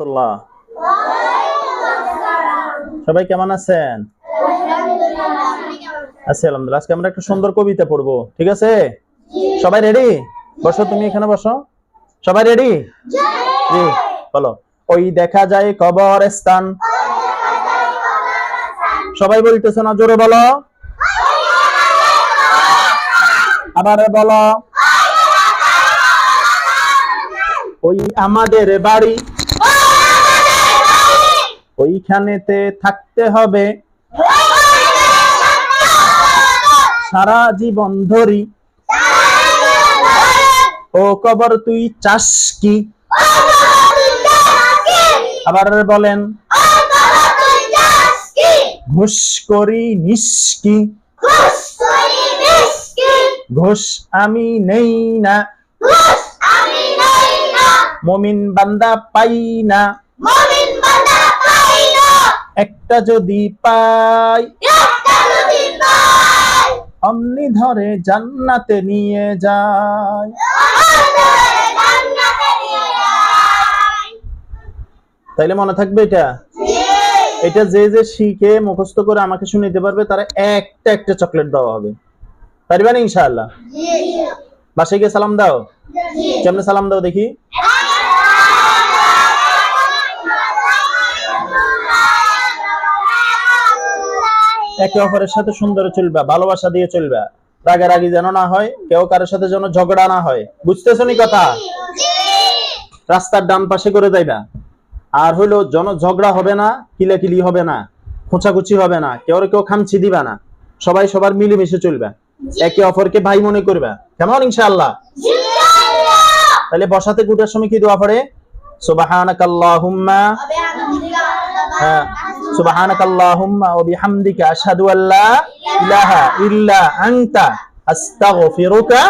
রহমতুল্লাহ। সবাই কেমন আছেন? আছি, আলহামদুলিল্লাহ। আজকে আমরা একটা সুন্দর কবিতা পড়ব, ঠিক আছে? সবাই রেডি বসো, তুমি এখানে বসো। সবাই রেডি জি, বলো। ওই দেখা যায় কবর স্থান সবাই বলতেছে না, জোরে বলো। আবার বলো। ওই আমাদের বাড়ি ওইখানেতে থাকতে হবে। সারা জীবন ধরি। ও কবর তুই চাস কি? আবার বলেন ঘুষ করি নিষ্কি ঘুষ আমি নেই না। মমিন বান্দা পাই না। একটা যদি পাই অমনি ধরে জান্নাতে নিয়ে যায় তাইলে মনে থাকবে এটা? এটা যে যে শিখে মুখস্থ করে আমাকে শুনে শুনিতে পারবে তারা একটা একটা চকলেট দেওয়া হবে। পারবেন ইনশাআল্লাহ? বাসায় গিয়ে সালাম দাও? কেমনে সালাম দাও দেখি? একে অপরের সাথে সুন্দর চলবা, ভালোবাসা দিয়ে চলবা। রাগারাগি যেন না হয়, কেউ কারোর সাথে যেন ঝগড়া না হয়। বুঝতেছো নি কথা? রাস্তার ডান পাশে করে যাইবা। আর হইল জন ঝগড়া হবে না, কিলাকিলি হবে না, খোঁচাখুচি হবে না, কেউ কেউ খামছি দিবা না। সবাই সবার মিলেমিশে চলবে। একে অপরকে ভাই মনে করবা। কেমন ইনশাআল্লাহ? তাহলে বসাতে গুটার সময় কি দোয়া পড়ে? সুবহানাকাল্লাহুম্মা। হ্যাঁ। সুবহানাকাল্লাহুম্মা ওয়া বিহামদিকা আশহাদু আল্লা ইলাহা ইল্লা আনতা, আস্তাগফিরুকা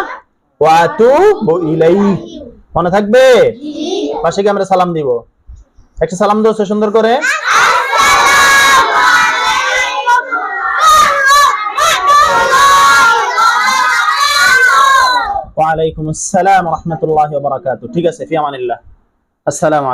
ওয়া আতুবু মনে থাকবে? পাশে গিয়ে আমরা সালাম দিব। একটা সালাম দাও সুন্দর করে। ওয়া আলাইকুম আসসালাম রাহমাতুল্লাহি ঠিক আছে, ফি আমানিল্লাহ। আসসালামু